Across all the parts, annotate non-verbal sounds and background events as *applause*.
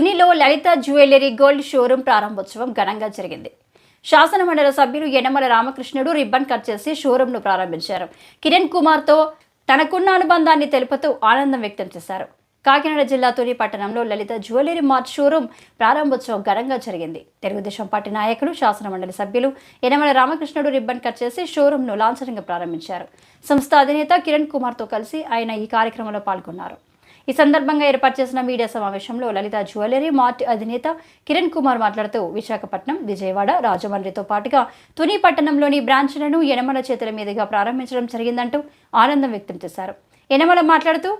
తునిలో Lalitha jewellery gold showroom ప్రారంభోత్సవం ఘనంగా జరిగింది. శాసనమండలి సభ్యులు యనమల రామకృష్ణుడు రిబ్బన్ కట్ చేసి షోరూంను ప్రారంభించారు. కిరణ్ కుమార్తో తనకున్న అనుబంధాన్ని తెలుపుతూ ఆనందం వ్యక్తం చేశారు. కాకినాడ జిల్లా తొలి పట్టణంలో లలిత జ్యువెలరీ మార్ట్ షోరూం ప్రారంభోత్సవం ఘనంగా జరిగింది. తెలుగుదేశం పార్టీ నాయకులు శాసనమండలి సభ్యులు యనమల రామకృష్ణుడు రిబ్బన్ కట్ చేసి షోరూంను లాంఛనంగా ప్రారంభించారు. సంస్థ అధినేత కిరణ్ కుమార్తో కలిసి ఆయన ఈ కార్యక్రమంలో పాల్గొన్నారు. ఈ సందర్భంగా ఏర్పాటు చేసిన మీడియా సమావేశంలో లలిత జ్యువెలరీ మార్ట్ అధినేత కిరణ్ కుమార్ మాట్లాడుతూ విశాఖపట్నం విజయవాడ రాజమండ్రితో పాటుగా తుని పట్టణంలోని బ్రాంచ్లను యనమల చేతుల మీదుగా ప్రారంభించడం జరిగిందంటూ ఆనందం వ్యక్తం చేశారు. యనమల మాట్లాడుతూ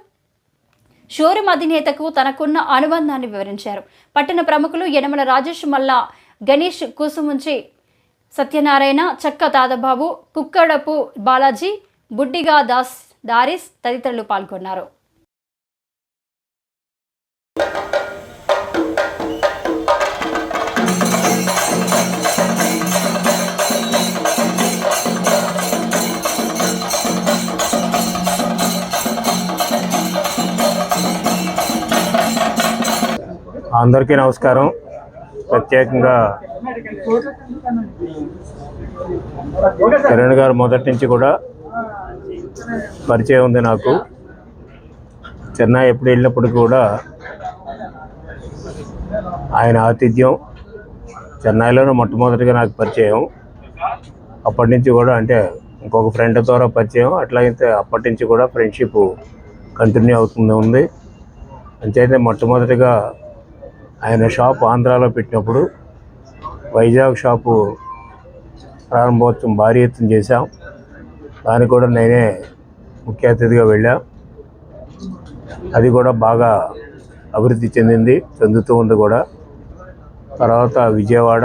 షోరూం అధినేతకు తనకున్న అనుబంధాన్ని వివరించారు. పట్టణ ప్రముఖులు యనమల రాజేష్ మల్లా గణేష్ కుసుముంచి సత్యనారాయణ చక్క తాదబాబు కుక్కడపు బాలాజీ బుడ్డిగా దాస్ దారిస్ తదితరులు పాల్గొన్నారు. అందరికీ నమస్కారం. ప్రత్యేకంగా కిరణ్ గారు మొదటి నుంచి కూడా పరిచయం ఉంది నాకు. చెన్నై ఎప్పుడు వెళ్ళినప్పుడు కూడా ఆయన ఆతిథ్యం చెన్నైలోనే మొట్టమొదటిగా నాకు పరిచయం. అప్పటి నుంచి కూడా అంటే ఇంకొక ఫ్రెండ్ ద్వారా పరిచయం. అట్లాగైతే అప్పటి నుంచి కూడా ఫ్రెండ్షిప్ కంటిన్యూ అవుతుంది ఉంది. అంతైతే మొట్టమొదటిగా ఆయన షాప్ ఆంధ్రాలో పెట్టినప్పుడు వైజాగ్ షాపు ప్రారంభోత్సవం భారీ ఎత్తున చేశాం. దానికి కూడా నేనే ముఖ్య అతిథిగా వెళ్ళా. అది కూడా బాగా అభివృద్ధి చెందింది చెందుతూ ఉంది కూడా. తర్వాత విజయవాడ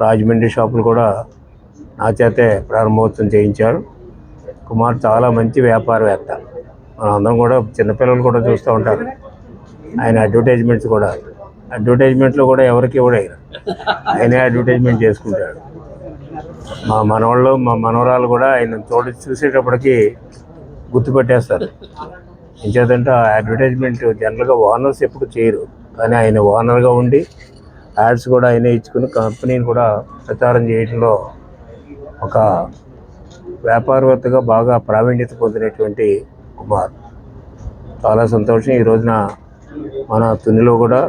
రాజమండ్రి షాపులు కూడా నా చేతే ప్రారంభోత్సవం చేయించారు. కుమార్ చాలా మంచి వ్యాపారవేత్త. మనం అందరం కూడా చిన్నపిల్లలు కూడా చూస్తూ ఉంటారు. ఆయన అడ్వర్టైజ్మెంట్స్ కూడా. అడ్వర్టైజ్మెంట్లో కూడా ఎవరికి కూడా ఆయనే అడ్వర్టైజ్మెంట్ చేసుకుంటాడు. మా మనవాళ్ళు మా మనవరాలు కూడా ఆయన తోడు చూసేటప్పటికి గుర్తుపెట్టేస్తారు. ఇంకేదంటే ఆ అడ్వర్టైజ్మెంట్ జనరల్గా ఓనర్స్ ఎప్పుడు చేయరు. కానీ ఆయన ఓనర్గా ఉండి యాడ్స్ కూడా ఆయనే ఇచ్చుకుని కంపెనీని కూడా ప్రచారం చేయడంలో ఒక వ్యాపారవేత్తగా బాగా ప్రావీణ్యత పొందినటువంటి కుమార్. చాలా సంతోషం. ఈ రోజున మన తునిలో కూడా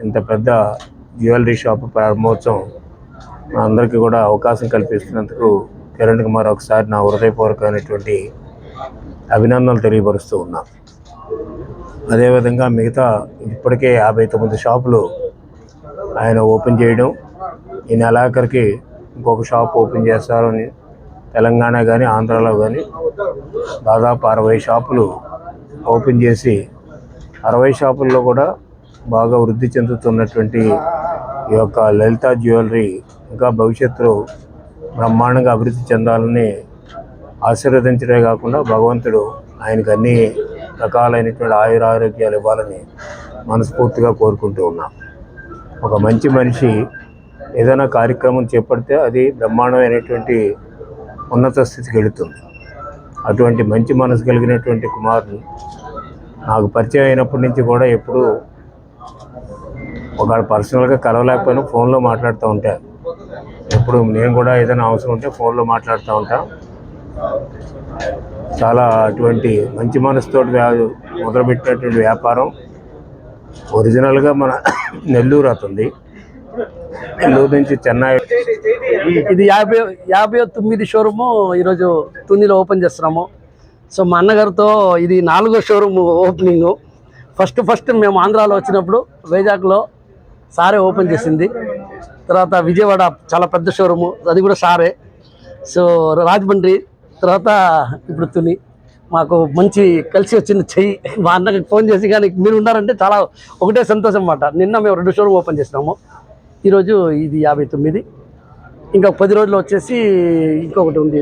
ఇంత పెద్ద జ్యువెలరీ షాప్ ప్రారంభోత్సవం అందరికీ కూడా అవకాశం కల్పిస్తున్నందుకు కిరణ్ కుమార్ ఒకసారి నా హృదయపూర్వకమైనటువంటి అభినందనలు తెలియపరుస్తూ ఉన్నా అదేవిధంగా మిగతా ఇప్పటికే యాభై తొమ్మిది షాపులు ఆయన ఓపెన్ చేయడం ఈ నెలాఖరికి ఇంకొక షాప్ ఓపెన్ చేస్తారని తెలంగాణ కానీ ఆంధ్రాలో కానీ దాదాపు అరవై షాపులు ఓపెన్ చేసి అరవై షాపుల్లో కూడా బాగా వృద్ధి చెందుతున్నటువంటి ఈ యొక్క లలిత జ్యువెలరీ ఇంకా భవిష్యత్తులో బ్రహ్మాండంగా అభివృద్ధి చెందాలని ఆశీర్వదించడమే కాకుండా భగవంతుడు ఆయనకు అన్ని రకాలైనటువంటి ఆయుర ఆరోగ్యాలు ఇవ్వాలని మనస్ఫూర్తిగా కోరుకుంటూ ఉన్నాం. ఒక మంచి మనిషి ఏదైనా కార్యక్రమం చేపడితే అది బ్రహ్మాండమైనటువంటి ఉన్నత స్థితికి వెళుతుంది. అటువంటి మంచి మనసు కలిగినటువంటి కుమారుని నాకు పరిచయం అయినప్పటి నుంచి కూడా ఎప్పుడు ఒక పర్సనల్గా కలవలేకపోయినా ఫోన్లో మాట్లాడుతూ ఉంటారు ఎప్పుడు నేను కూడా ఏదైనా అవసరం ఉంటే ఫోన్లో మాట్లాడుతూ ఉంటా. చాలా అటువంటి మంచి మనసుతోటి వ్యా- మొదలుపెట్టినటువంటి వ్యాపారం ఒరిజినల్గా మన నెల్లూరు అవుతుంది నెల్లూరు నుంచి చెన్నై ఇది యాభై యాభై తొమ్మిది షోరూము ఈరోజు తునిలో ఓపెన్ చేస్తున్నాము. సో మా అన్నగారితో ఇది నాలుగో షోరూమ్ ఓపెనింగ్. ఫస్ట్ ఫస్ట్ మేము ఆంధ్రాలో వచ్చినప్పుడు వైజాగ్లో సారే ఓపెన్ చేసింది. తర్వాత విజయవాడ చాలా పెద్ద షోరూము అది కూడా సారే. సో రాజమండ్రి తర్వాత ఇప్పుడు తుని. మాకు మంచి కలిసి వచ్చింది చెయ్యి. మా అన్నకి ఫోన్ చేసి కానీ మీరు ఉన్నారంటే చాలా ఒకటే సంతోషం అన్నమాట. నిన్న మేము రెండు షోరూమ్ ఓపెన్ చేసినాము. ఈరోజు ఇది యాభై తొమ్మిది. ఇంకా పది రోజులు వచ్చేసి ఇంకొకటి ఉంది.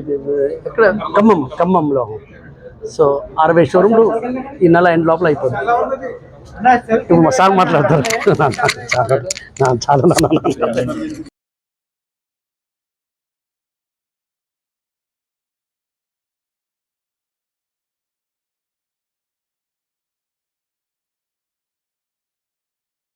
ఎక్కడ? ఖమ్మం ఖమ్మంలో. సో అరవై షోరూమ్లు ఈ నెల ఎండ్ లోపల అయిపోతుంది ఇప్పుడు మా సార్ మాట్లాడతారు. *laughs* చాలా చాలా